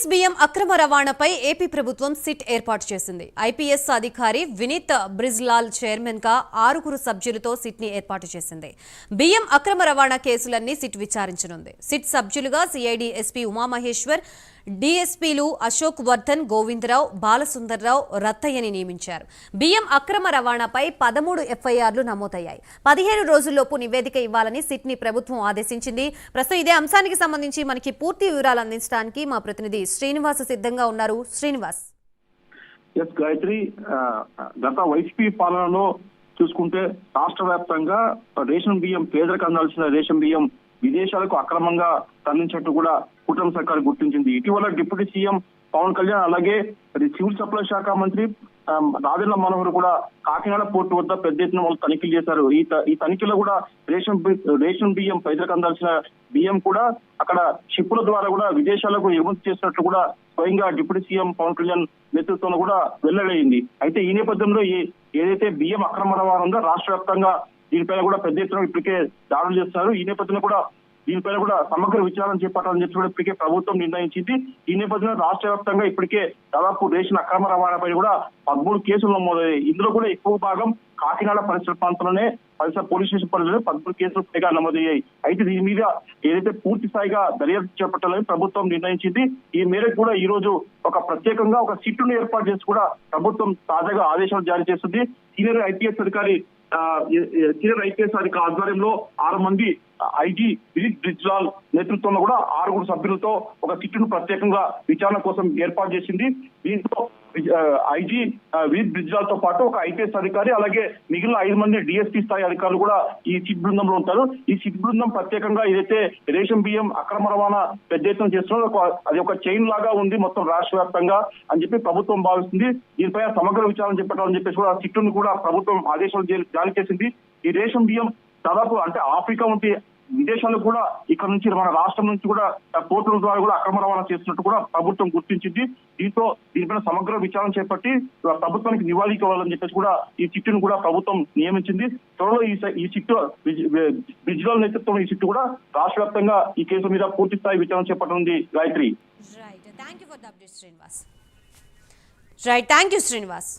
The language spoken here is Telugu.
ఐపీఎస్ బియ్యం అక్రమ రవాణాపై ఏపీ ప్రభుత్వం సిట్ ఏర్పాటు చేసింది. ఐపీఎస్ అధికారి వినీత్ బ్రిజ్లాల్ చైర్మన్గా ఆరుగురు సభ్యులతో సిట్ని ఏర్పాటు చేసింది. బియ్యం అక్రమ రవాణా కేసులన్నీ సిట్ విచారించనుంది. సిట్ సభ్యులుగా సిఐడి ఎస్పీ ఉమామహేశ్వర్ డీఎస్పీలు అశోక్ వర్ధన్ గోవిందరావు బాలసుందర్రావు రత్తయ్యని నియమించారు. బియ్యం అక్రమ రవాణాపై పదమూడు ఎఫ్ఐఆర్లు నమోదయ్యాయి. పదిహేను రోజుల్లోపు నివేదిక ఇవ్వాలని సిట్ని ప్రభుత్వం ఆదేశించింది. ప్రస్తుతం ఇదే అంశానికి సంబంధించి మనకి పూర్తి వివరాలు అందించడానికి మా ప్రతినిధి శ్రీనివాస్ సిద్ధంగా ఉన్నారు. శ్రీనివాస్. ఎస్ గాయత్రి గత వైసీపీ పాలనలో చూసుకుంటే రాష్ట్ర వ్యాప్తంగా రేషన్ బియ్యం పేదలకు అందాల్సిన రేషన్ బియ్యం విదేశాలకు అక్రమంగా తరలించినట్టు కూడా కూటమి సర్కార్ గుర్తించింది. ఇటీవల డిప్యూటీ సీఎం పవన్ కళ్యాణ్ అలాగే సివిల్ సప్లై శాఖ మంత్రి రాజన్న మనోహర్ కూడా కాకినాడ పోర్టు వద్ద పెద్ద ఎత్తున వాళ్ళు తనిఖీలు చేశారు. ఈ ఈ తనిఖీలో కూడా రేషన్ రేషన్ బియ్యం ప్రజలకు అందాల్సిన బియ్యం కూడా అక్కడ షిప్పుల ద్వారా కూడా విదేశాలకు ఎగుమతి చేసినట్లు కూడా స్వయంగా డిప్యూటీ సీఎం పవన్ కళ్యాణ్ నేతృత్వంలో కూడా వెల్లడైంది. అయితే ఈ నేపథ్యంలో ఏదైతే బియ్యం అక్రమ రవాణా ఉందో రాష్ట్ర వ్యాప్తంగా దీనిపైన కూడా పెద్ద ఎత్తున ఇప్పటికే దాడులు చేస్తున్నారు ఈ నేపథ్యంలో కూడా దీనిపైన కూడా సమగ్ర విచారణ చేపట్టాలని చెప్పి కూడా ఇప్పటికే ప్రభుత్వం నిర్ణయించింది. ఈ నేపథ్యంలో రాష్ట్ర వ్యాప్తంగా ఇప్పటికే దాదాపు రేషన్ అక్రమ రవాణాపై కూడా పదమూడు కేసులు నమోదయ్యాయి. ఇందులో కూడా ఎక్కువ భాగం కాకినాడ పరిసర ప్రాంతంలోనే పరిసర పోలీస్ స్టేషన్ పరిధిలో పదమూడు కేసులు పైగా నమోదయ్యాయి. అయితే దీని మీద ఏదైతే పూర్తి స్థాయిగా దర్యాప్తు చేపట్టాలని ప్రభుత్వం నిర్ణయించింది ఈ మేరకు కూడా ఈ రోజు ఒక ప్రత్యేకంగా ఒక సిట్టును ఏర్పాటు చేసి కూడా ప్రభుత్వం తాజాగా ఆదేశాలు జారీ చేస్తుంది. సీనియర్ ఐపీఎస్ అధికారి సీనియర్ ఐపీఎస్ అధికారి ఆధ్వర్యంలో ఆరు మంది ఐజీ దిలీప్ బ్రిజ్లాల్ నేతృత్వంలో కూడా ఆరుగురు సభ్యులతో ఒక సిట్టును ప్రత్యేకంగా విచారణ కోసం ఏర్పాటు చేసింది. దీంతో ఐజీ వీర్ బ్రిజ్లాల్తో పాటు ఒక ఐపీఎస్ అధికారి అలాగే మిగిలిన ఐదు మంది డిఎస్పీ స్థాయి అధికారులు కూడా ఈ సిట్ బృందంలో ఉంటారు. ఈ సిట్ బృందం ప్రత్యేకంగా ఏదైతే రేషన్ బియ్యం అక్రమ రవాణా పెద్ద ఎత్తున చేస్తున్నారో అది ఒక చైన్ లాగా ఉంది మొత్తం రాష్ట్ర వ్యాప్తంగా అని చెప్పి ప్రభుత్వం భావిస్తుంది. దీనిపై సమగ్ర విచారణ అని చెప్పేసి కూడా సిట్టును కూడా ప్రభుత్వం ఆదేశాలు జారీ చేసింది. ఈ రేషన్ బియ్యం దాదాపు అంటే ఆఫ్రికా వంటి విదేశాలకు కూడా ఇక్కడ నుంచి మన రాష్ట్రం నుంచి కూడా కోర్టుల పోర్టుల ద్వారా కూడా అక్రమ రవాణా చేస్తున్నట్టు కూడా ప్రభుత్వం గుర్తించింది. దీంతో దీనిపైన సమగ్ర విచారణ చేపట్టి ప్రభుత్వానికి నివాళి ఇవ్వాలని చెప్పేసి కూడా ఈ చిట్టును కూడా ప్రభుత్వం నియమించింది. త్వరలో ఈ చిట్టు బిజ్లాల్ నేతృత్వం ఈ చిట్టు కూడా రాష్ట్ర వ్యాప్తంగా ఈ కేసు మీద పూర్తి స్థాయి విచారణ చేపట్టనుంది Gayatri. Right thank you for right thank you Srinivas